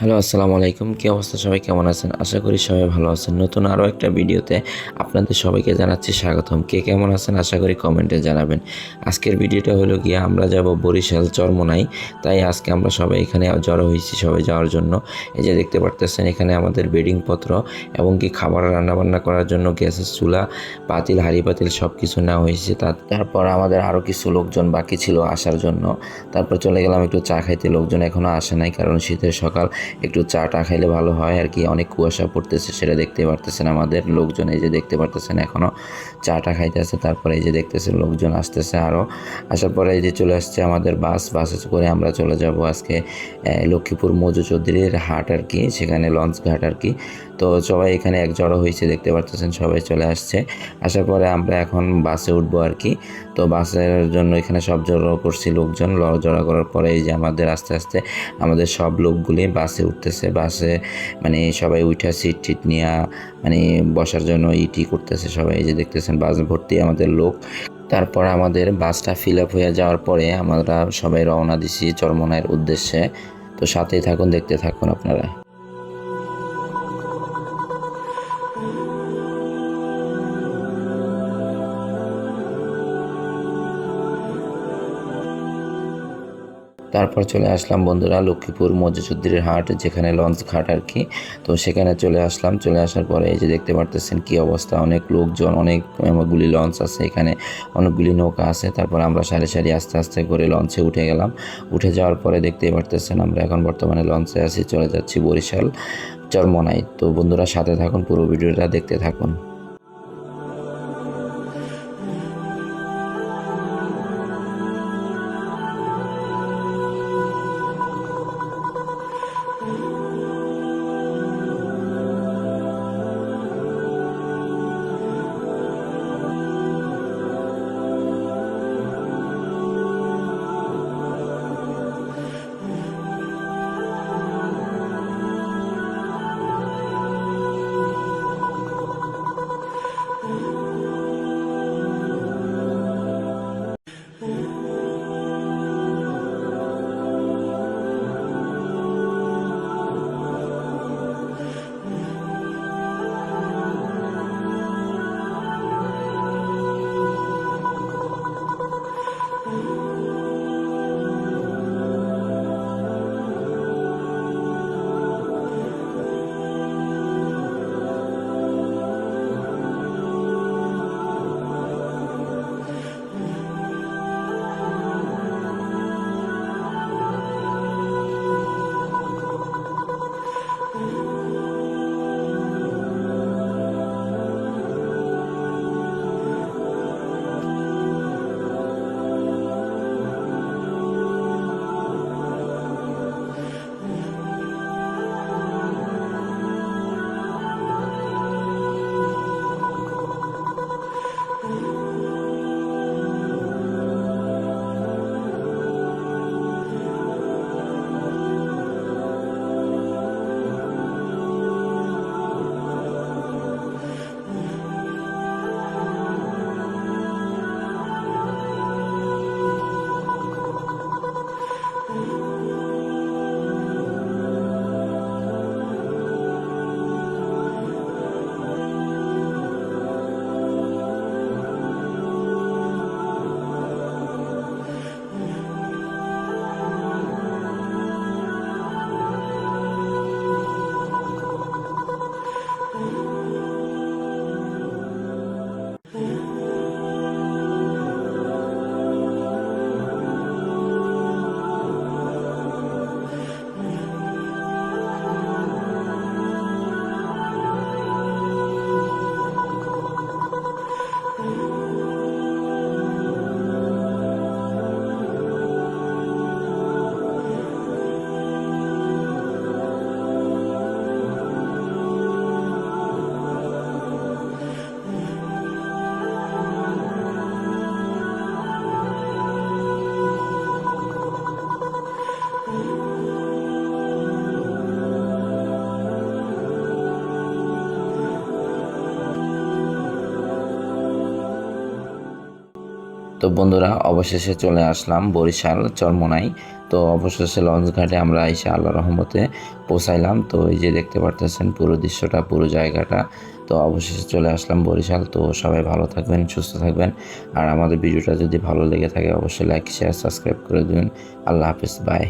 Hello, আসসালামু আলাইকুম। কী অবস্থা? সবাই কেমন আছেন? আশা করি সবাই ভালো আছেন। নতুন আরও একটা ভিডিওতে আপনাদের সবাইকে জানাচ্ছি স্বাগতম। কে কেমন আছেন? আশা করি কমেন্টে জানাবেন। আজকের ভিডিওটা হলো গিয়ে আমরা যাব বরিশাল চরমনাই। তাই আজকে আমরা সবাই এখানে জড়ো হয়েছি সবাই যাওয়ার জন্য। এই যে দেখতে পারতেছেন, এখানে আমাদের বেডিং পত্র এবং কি খাবার রান্নাবান্না করার জন্য গ্যাসের চুলা, পাতিল, হাড়ি পাতিল সব কিছু নেওয়া হয়েছে। তার তারপর আমাদের আরও কিছু লোকজন বাকি ছিল আসার জন্য। তারপর চলে গেলাম একটু চা খাইতে। লোকজন এখনও আসে নাই কারণ শীতের সকাল। একটু চা টা খাইলে ভালো হয় আর কি। অনেক কুয়াশা পড়তেছে, সেটা দেখতে পারতেছেন আমাদের। লোকজন এই যে দেখতে পারতেছেন এখনও চা টা খাইতেছে তারপরে এই যে দেখতেছেন লোকজন আসতেছে আরও আসার পরে এই যে চলে আসছে আমাদের বাস, বাসে করে আমরা চলে যাব আজকে লক্ষ্মীপুর মজু চৌধুরীর হাট আর কি, সেখানে লঞ্চ ঘাট আর কি। তো সবাই এখানে এক জড়ো হয়েছে, দেখতে পারতেছেন, সবাই চলে আসছে। আসার পরে আমরা এখন বাসে উঠবো আর কি। তো বাসের জন্য এখানে সব জড়ো করছি লোকজন জড়ো করার পরে এই যে আমাদের আস্তে আস্তে আমাদের সব লোকগুলি বাসে উঠতেছে, বাসে মানে সবাই উঠা সিট টিট নিয়ে মানে বসার জন্য ইটি করতেছে সবাই। এই যে দেখতেছেন বাস ভর্তি আমাদের লোক। তারপর আমাদের বাসটা ফিল আপ হয়ে যাওয়ার পরে আমরা সবাই রওনা দিছি চরমনায়ের উদ্দেশ্যে। তো সাথেই থাকুন, দেখতে থাকুন আপনারা। তারপর চলে আসলাম বন্ধুরা লক্ষ্মীপুর মজুচুদ্দির হাট, যেখানে লঞ্চ ঘাট আর কি। তো সেখানে চলে আসলাম, চলে আসার পরে এই যে দেখতে পারতেছেন কি অবস্থা, অনেক লোকজন অনেকগুলি লঞ্চ আছে এখানে, অনেকগুলি নৌকা আছে। তারপর আমরা সারি সারি আস্তে আস্তে করে লঞ্চে উঠে গেলাম। উঠে যাওয়ার পরে দেখতেই পারতেছেন আমরা এখন বর্তমানে লঞ্চে আছি, চলে যাচ্ছি বরিশাল চরমনাই। তো বন্ধুরা সাথে থাকুন, পুরো ভিডিওটা দেখতে থাকুন। তো বন্ধুরা, অবশেষে চলে আসলাম বরিশাল চরমোনাই। তো অবশেষে লঞ্চ ঘাটে আমরা এসে আল্লাহ রহমতে পৌঁছাইলাম। তো এই যে দেখতে পারতেছেন পুরো দৃশ্যটা, পুরো জায়গাটা। তো অবশেষে চলে আসলাম বরিশাল। তো সবাই ভালো থাকবেন, সুস্থ থাকবেন। আর আমাদের ভিডিওটা যদি ভালো লেগে থাকে, অবশ্যই লাইক শেয়ার সাবস্ক্রাইব করে দিন। আল্লাহ হাফিজ বাই